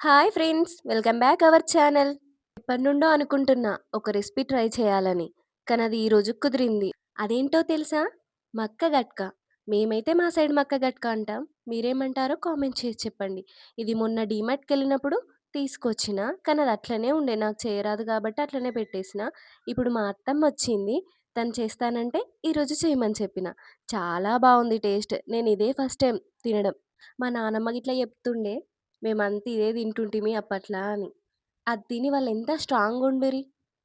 Hi friends welcome back our channel. ఎప్పటి నుండో అనుకుంటున్నా ఒక రెసిపీ ట్రై చేయాలని కానీ అది ఈరోజు కుదిరింది. అదేంటో తెలుసా? మక్క గట్క. మేమైతే మా సైడ్ మక్క గట్క అంటాం. మీరేమంటారో కామెంట్ చేసి చెప్పండి. ఇది మొన్న డీమార్ట్కి వెళ్ళినప్పుడు తీసుకొచ్చిన కానీ అది అట్లనే ఉండే. నాకు చేయరాదు కాబట్టి అట్లనే పెట్టేసిన. ఇప్పుడు మా అత్తమ్మ వచ్చింది. తను చేస్తానంటే ఈరోజు చేయమని చెప్పిన. చాలా బాగుంది టేస్ట్. నేను ఇదే ఫస్ట్ టైం తినడం. మా నానమ్మ ఇట్లా చెప్తుండే మేమంతా ఇదే తింటుంటిమి అప్పట్లా అని. అది తిని వాళ్ళెంత స్ట్రాంగుండిరి.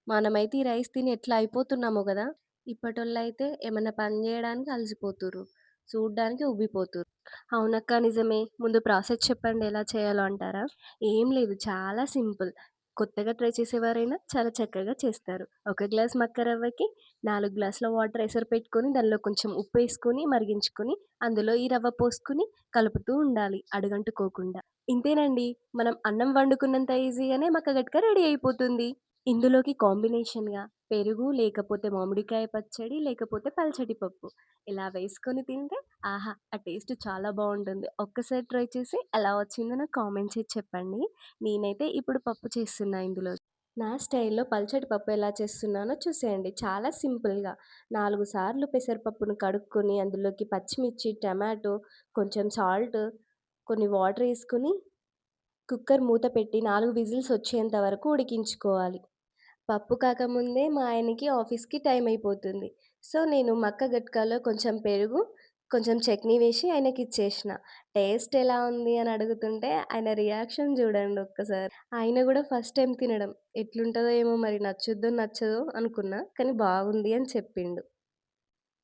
మనమైతే ఈ రైస్ తిని ఎట్లా అయిపోతున్నామో గదా! ఇప్పటోళ్ళైతే ఏమన్నా పని జేయడానికి అలసిపోతుర్రు. చూడ్డానికి ఉబ్బిపోతుర్రు. అవునక్క నిజమే. ముందు ప్రాసెస్ చెప్పండి ఎలా చేయాలో అంటారా? ఏం లేదు చాలా సింపుల్. కొత్తగా ట్రై చేసేవారైనా చాలా చక్కగా చేస్తారు. ఒక గ్లాస్ మక్క రవ్వకి నాలుగు గ్లాసుల వాటర్ ఎసరు పెట్టుకొని దానిలో కొంచెం ఉప్పు వేసుకొని మరిగించుకొని అందులో ఈ రవ్వ పోసుకొని కలుపుతూ ఉండాలి అడుగంటుకోకుండా. ఇంతేనండి. మనం అన్నం వండుకున్నంత ఈజీగానే మక్క గట్క రెడీ అయిపోతుంది. ఇందులోకి కాంబినేషన్‌గా పెరుగు, లేకపోతే మామిడికాయ పచ్చడి, లేకపోతే పల్చటి పప్పు ఇలా వేసుకొని తింటే ఆహా! ఆ టేస్ట్ చాలా బాగుంటుంది ఒక్కసారి ట్రై చేసి ఎలా వచ్చిందో నాకు కామెంట్ చేసి చెప్పండి. నేనైతే ఇప్పుడు పప్పు చేస్తున్నా ఇందులో. నా స్టైల్‌లో పల్చటి పప్పు ఎలా చేస్తున్నానో చూసేయండి. చాలా సింపుల్‌గా నాలుగు సార్లు పెసరపప్పును కడుక్కొని అందులోకి పచ్చిమిర్చి, టమాటో, కొంచెం సాల్ట్ కొన్ని వాటర్ వేసుకుని కుక్కర్ మూత పెట్టి నాలుగు విజిల్స్ వచ్చేంత వరకు ఉడికించుకోవాలి. పప్పు కాకముందే మా ఆయనకి ఆఫీస్‌కి టైం అయిపోతుంది. సో, నేను మక్క గట్కాలో కొంచెం పెరుగు, కొంచెం చట్నీ వేసి ఆయనకిచ్చేసిన. టేస్ట్ ఎలా ఉంది అని అడుగుతుంటే ఆయన రియాక్షన్ చూడండి ఒక్కసారి. ఆయన గూడా ఫస్ట్ టైమ్ తినడం. ఎట్లుంటదో ఏమో మరి నచ్చుద్దో, నచ్చదో అనుకున్నా. కానీ బాగుంది అని చెప్పిండు.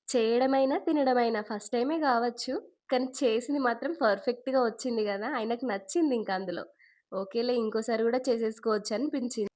చేయడమైనా, తినడమైనా ఫస్ట్ టైమే గావచ్చు. కానీ చేసింది మాత్రం పర్ఫెక్ట్‌గా వచ్చింది గదా! ఆయనకు నచ్చిందింక అందులో. ఓకేలే ఇంకోసారి గూడా చేసేసుకోవచ్చు అనిపించింది.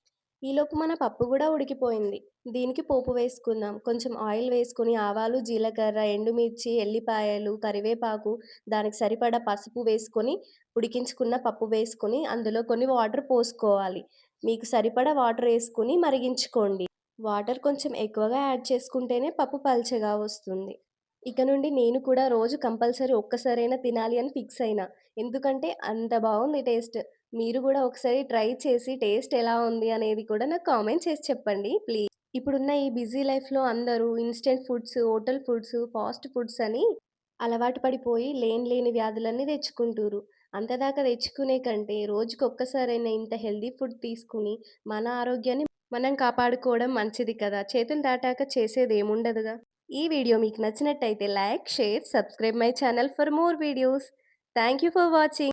ఈలోపు మన పప్పు కూడా ఉడికిపోయింది. దీనికి పోపు వేసుకుందాం. కొంచెం ఆయిల్ వేసుకుని ఆవాలు, జీలకర్ర, ఎండుమిర్చి, ఎల్లిపాయలు, కరివేపాకు, దానికి సరిపడా పసుపు వేసుకొని ఉడికించుకున్న పప్పు వేసుకొని అందులో కొన్ని వాటర్ పోసుకోవాలి. మీకు సరిపడా వాటర్ వేసుకుని మరిగించుకోండి. వాటర్ కొంచెం ఎక్కువగా యాడ్ చేసుకుంటేనే పప్పు పల్చగా వస్తుంది. ఇక నుండి నేను కూడా రోజు కంపల్సరీ ఒక్కసారైనా తినాలి అని ఫిక్స్ అయినా. ఎందుకంటే అంత బావుంది టేస్ట్. మీరు గూడా ఒకసారి ట్రై చేసి టేస్ట్ ఎలా ఉంది అనేది కూడా నాకు కామెంట్ చేసి చెప్పండి ప్లీజ్. ఇప్పుడున్న ఈ బిజీ లైఫ్‌లో అందరూ instant foods, hotel foods, fast foods అని అలవాటు పడిపోయి లేని లేని వ్యాధులన్నీ తెచ్చుకుంటుర్రు. అంతదాకా తెచ్చుకునే కంటే రోజుకొక్కసారైనా ఇంత హెల్తీ ఫుడ్ తీసుకుని మన ఆరోగ్యాన్ని మనం కాపాడుకోవడం మంచిది కదా! చేతులు దాటాక చేసేదేముండదుగా! ఈ వీడియో మీకు నచ్చినట్టయితే like, share, subscribe my channel for more videos. Thank you for watching.